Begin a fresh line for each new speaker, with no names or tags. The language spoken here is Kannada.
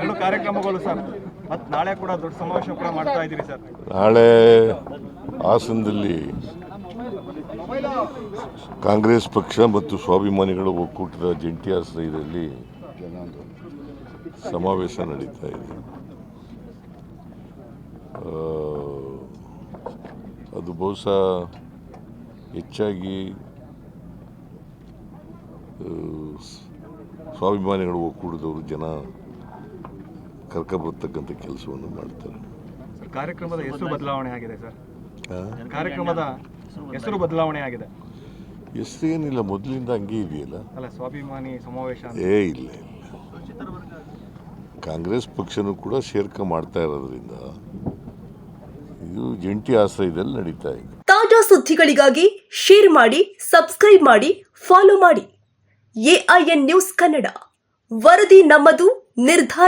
ಎರಡು ಕಾರ್ಯಕ್ರಮಗಳು ಸರ್. ಮತ್ತು ನಾಳೆ ಕೂಡ ದೊಡ್ಡ ಸಮಾವೇಶ ಕೂಡ ಮಾಡ್ತಾ ಇದ್ದೀರಿ ಸರ್.
ನಾಳೆ ಹಾಸನದಲ್ಲಿ ಕಾಂಗ್ರೆಸ್ ಪಕ್ಷ ಮತ್ತು ಸ್ವಾಭಿಮಾನಿಗಳ ಒಕ್ಕೂಟದ ಜಂಟಿ ಆಶ್ರಯದಲ್ಲಿ ಸಮಾವೇಶ ನಡೀತಾ ಇದೆ. ಅದು ಬಹುಶಃ ಹೆಚ್ಚಾಗಿ ಸ್ವಾಭಿಮಾನಿಗಳು ಒಕ್ಕೂಟದವರು ಜನ ಕರ್ಕೊಬರ್ತಕ್ಕಂಥ ಕೆಲಸವನ್ನು ಮಾಡ್ತಾರೆ.
ಕಾರ್ಯಕ್ರಮದ ಹೆಸರು ಬದಲಾವಣೆ. ಆಗಿದೆ ಸರ್. ಕಾರ್ಯಕ್ರಮದ ಹೆಸರು ಬದಲಾವಣೆ ಆಗಿದೆ.
ಹೆಸರೇನಿಲ್ಲ ಮೊದಲಿಂದ ಹಂಗೆ ಇದೆಯಲ್ಲ?
ಅಲ್ಲ ಸ್ವಾಭಿಮಾನಿ ಸಮಾವೇಶ ಅಂತ.
ಏ ಇಲ್ಲ ಇಲ್ಲ. ಕಾಂಗ್ರೆಸ್ ಪಕ್ಷನೂ ಕೂಡ ಸೇರ್ಕೆ ಮಾಡ್ತಾ ಇರೋದ್ರಿಂದ ಇದು ಜಂಟಿ ಆಶ್ರಯದಲ್ಲಿ ನಡೀತಾ ಇದೆ.
ತಾಜಾ ಸುದ್ದಿಗಳಿಗಾಗಿ ಶೇರ್ ಮಾಡಿ ಸಬ್ಸ್ಕ್ರೈಬ್ ಮಾಡಿ ಫಾಲೋ ಮಾಡಿ. AIN news Kannada. ವರದಿ ನಮ್ಮದು ನಿರ್ಧಾರ.